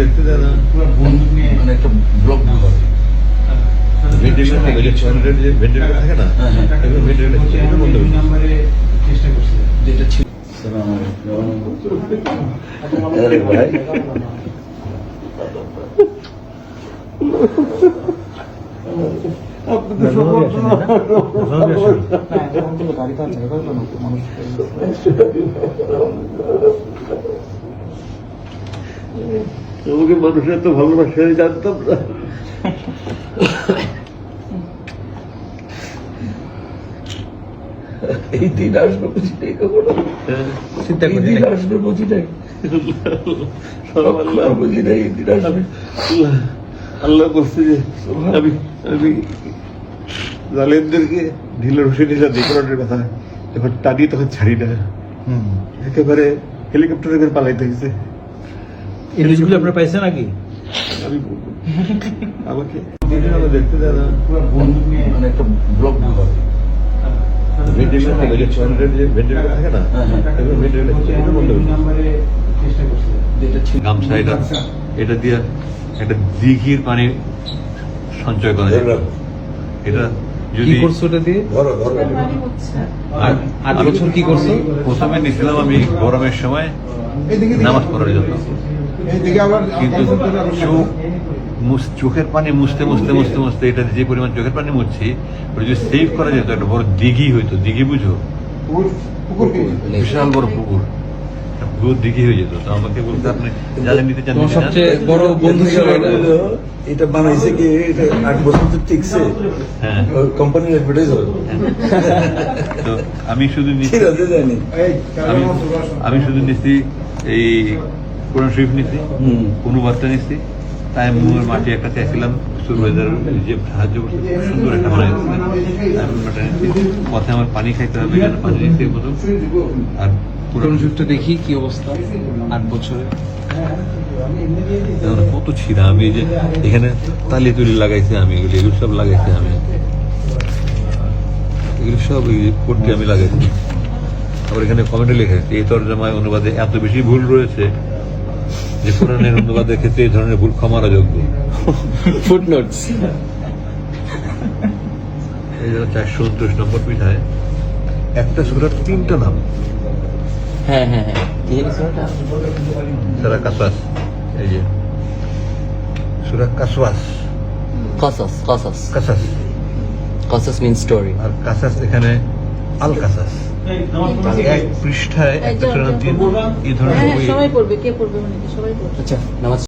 দেখতে দেয় না মানে একটা ব্লক ভেন্টিলেশন থাকে যে টয়লেটের যে ভেন্টিলেটর থাকে না হ্যাঁ, হ্যাঁ। এগুলো ভেন্টিলেটর এটা বন্ধ হয়ে গেছে। যেটা ছিল আরে ভাই আমাকে মানুষের এত ভালোবাসে জানতাম না। এই দিন আসবে বুঝি নাই কখনো। চিন্তা করি দিন আসবে বুঝি নাই। সব কখনো আল্লাহ বুঝি নাই এই দিন আসবে। আল্লাহ আল্লাহ করছে যে আমি আমি জালেমদেরকে ঢিলে রসে নিলাম বিকরণের কথা যখন টানি তখন ছাড়ি না। একেবারে হেলিকপ্টারে পালাইতে হয়েছে এই নিউজগুলো আপনার পাইছেন নাকি? আমি। আমাকে দেখতে দেয় না মানে একটা ব্লক ভেন্টিলেশন থাকে যে টয়লেটের যে ভেন্টিলেটর থাকে না হ্যাঁ, হ্যাঁ। এগুলো ভেন্টিলেটর এটা বন্ধ হয়ে গেছে। যেটা গামছা এটা এটা দিয়ে একটা দিঘির পানি সঞ্চয় করা যায়। এটা যদি করছ ওটা দিয়ে? ধরো ধরো। আর আট বছর কি করছ? প্রথমে আমি গরমের সময় নামাজ পড়ার জন্য। কিন্তু চোখ চোখের পানি মুছতে মুছতে মুছতে মুছতে এটা যে পরিমাণ চোখের পানি মুছছি ওটা যদি সেভ করা যেত একটা বড় দিঘি হইতো। দিঘি বুঝো? বিশাল বড় পুকুর। পুরো দিঘি হয়ে যেত। তো আমাকে বলতে আপনি যাদের নিতে চান। সবচেয়ে বড় বন্ধু এটা। এটা বানাইছে কি? এটা আট বছর তো টিকছে। হ্যাঁ। কোম্পানির অ্যাডভার্টাইজ হবে তো আমি শুধু নিচ্ছি জানি। আমি আমি শুধু নিচ্ছি এই কোরআন শরীফ হুম। অনুবাদটা নিচ্ছি তাই মুয়ের মাটি একটা চাইছিলাম সুরবাজার যে সাহায্য করছে খুব সুন্দর একটা বানাই পথে আমার পানি খাইতে হবে পানি এই মতো। আর পুরনো যুগটা দেখি কি অবস্থা? আট বছরে। শরীফ কত ছিঁড়া। আমি যে এখানে তালি তুলি লাগাইছি আমি এগুলো এগুলো সব লাগাইছি আমি। এগুলো সব পড়তে আমি লাগাইছি। আবার এখানে কমেন্টে লেখা এই তর্জমায় অনুবাদে এত বেশি ভুল রয়েছে। যে কোরআনের অনুবাদের ক্ষেত্রে এই ধরনের ভুল ক্ষমার যোগ্য ফুটনোটস এই জন্য চারশো উনত্রিশ নম্বর পিঠায় একটা সুরার তিনটা নাম। হ্যাঁ হ্যাঁ হ্যাঁ। সারা কাসওয়াস এই যে। সুরা কাসওয়াস। কসাস কসাস কাসাস কসাস মিন স্টোরি আর কাসাস এখানে আল কাসাস এক পৃষ্ঠায় একটা সুরার এই ধরনের হ্যাঁ সবাই পড়বে কে পড়বে মানে সবাই পড়বে। আচ্ছা নামাজ